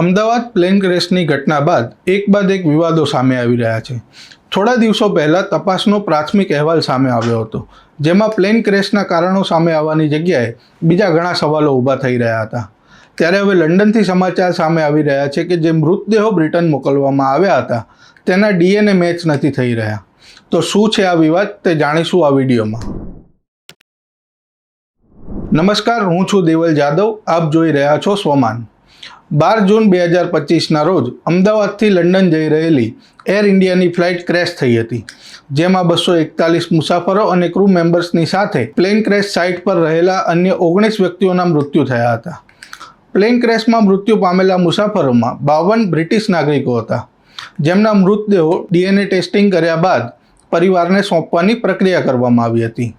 Ahmedabad plane ક્રેશની ઘટના બાદ એક બાદ એક વિવાદો સામે આવી રહ્યા છે. થોડા દિવસો પહેલાં તપાસનો પ્રાથમિક અહેવાલ સામે આવ્યો હતો, જેમાં પ્લેન ક્રેશના કારણો સામે આવવાની જગ્યાએ બીજા ઘણા સવાલો ઊભા થઈ રહ્યા હતા. ત્યારે હવે લંડનથી સમાચાર સામે આવી રહ્યા છે કે જે મૃતદેહો બ્રિટન મોકલવામાં આવ્યા હતા, તેના ડીએનએ મેચ નથી થઈ રહ્યા. તો શું છે આ વિવાદ? તે જાણીશું આ વિડીયોમાં. નમસ્કાર, હું છું દેવલ જાદવ. આપ જોઈ રહ્યા છો સ્વમાન. બાર જૂન બે હજાર પચીસના રોજ અમદાવાદથી લંડન જઈ રહેલી એર ઇન્ડિયાની ફ્લાઇટ ક્રેશ થઈ હતી, જેમાં બસો એકતાલીસ મુસાફરો અને ક્રૂ મેમ્બર્સની સાથે પ્લેન ક્રેશ સાઇટ પર રહેલા અન્ય ઓગણીસ વ્યક્તિઓના મૃત્યુ થયા હતા. પ્લેન ક્રેશમાં મૃત્યુ પામેલા મુસાફરોમાં બાવન બ્રિટિશ નાગરિકો હતા, જેમના મૃતદેહો ડીએનએ ટેસ્ટિંગ કર્યા બાદ પરિવારને સોંપવાની પ્રક્રિયા કરવામાં આવી હતી.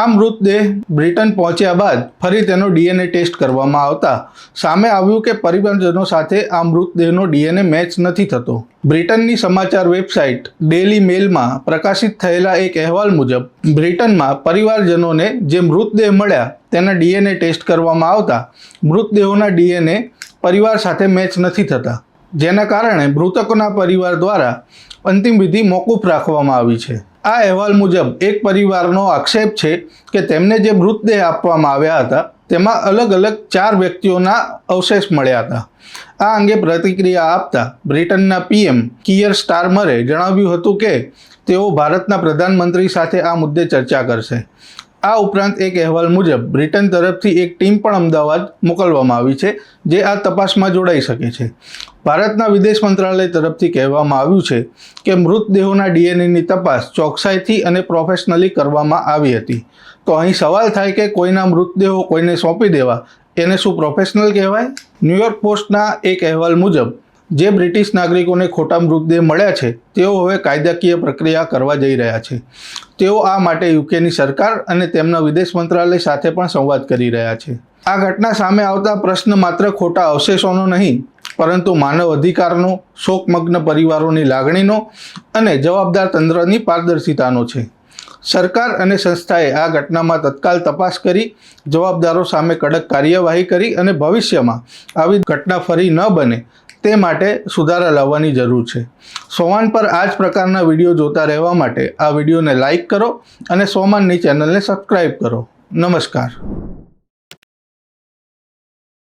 આ મૃતદેહ બ્રિટન પહોંચ્યા બાદ ફરી તેનો ડીએનએ ટેસ્ટ કરવામાં આવતા સામે આવ્યું કે પરિવારજનો સાથે આ મૃતદેહનો ડીએનએ મેચ નથી થતો. બ્રિટનની સમાચાર વેબસાઇટ ડેલી મેલમાં પ્રકાશિત થયેલા એક અહેવાલ મુજબ, બ્રિટનમાં પરિવારજનોને જે મૃતદેહ મળ્યા તેના ડીએનએ ટેસ્ટ કરવામાં આવતા મૃતદેહોના ડીએનએ પરિવાર સાથે મેચ નથી થતા. જેના કારણે મૃતકોના પરિવાર દ્વારા અંતિમ વિધિ મોકૂફ રાખવામાં આવી છે. આ અહેવાલ મુજબ, એક પરિવારનો આક્ષેપ છે કે તેમને જે મૃતદેહ આપવામાં આવ્યા હતા, તેમાં અલગ અલગ ચાર વ્યક્તિઓના અવશેષ મળ્યા હતા. આ અંગે પ્રતિક્રિયા આપતા બ્રિટનના પીએમ કિયર સ્ટારમરે જણાવ્યું હતું કે, તેઓ ભારતના પ્રધાનમંત્રી સાથે આ મુદ્દે ચર્ચા કરશે. આ ઉપરાંત એક અહેવાલ મુજબ, બ્રિટન તરફથી એક ટીમ પણ અમદાવાદ મોકલવામાં આવી છે, જે આ તપાસમાં જોડાઈ શકે છે. ભારતના વિદેશ મંત્રાલય તરફથી કહેવામાં આવ્યું છે કે, મૃતદેહોના ડીએનએની તપાસ ચોકસાઈથી અને પ્રોફેશનલી કરવામાં આવી હતી. તો અહીં સવાલ થાય કે, કોઈના મૃતદેહો કોઈને સોંપી દેવા, એને શું પ્રોફેશનલ કહેવાય? ન્યૂયોર્ક પોસ્ટના એક અહેવાલ મુજબ જે બ્રિટિશ નાગરિકોને ખોટા મૃતદેહ મળ્યા છે, તેઓ હવે કાયદાકીય પ્રક્રિયા કરવા જઈ રહ્યા છે. તેઓ આ માટે યુકેની સરકાર અને તેમના વિદેશ મંત્રાલય સાથે પણ સંવાદ કરી રહ્યા છે. આ ઘટના સામે આવતા પ્રશ્ન માત્ર ખોટા અવશેષોનો નહીં, પરંતુ માનવ અધિકારનો, શોકમગ્ન પરિવારોની લાગણીનો અને જવાબદાર તંત્રની પારદર્શિતાનો છે. સરકાર અને સંસ્થાએ આ ઘટનામાં તત્કાલ તપાસ કરી, જવાબદારો સામે કડક કાર્યવાહી કરી અને ભવિષ્યમાં આવી ઘટના ફરી ન બને તે માટે સુધારા લાવવાની જરૂર છે. સોમાન પર આ જ પ્રકારના વીડિયો જોતા રહેવા માટે આ વિડીયોને લાઇક કરો અને સોમાનની ચેનલને સબસ્ક્રાઈબ કરો. નમસ્કાર.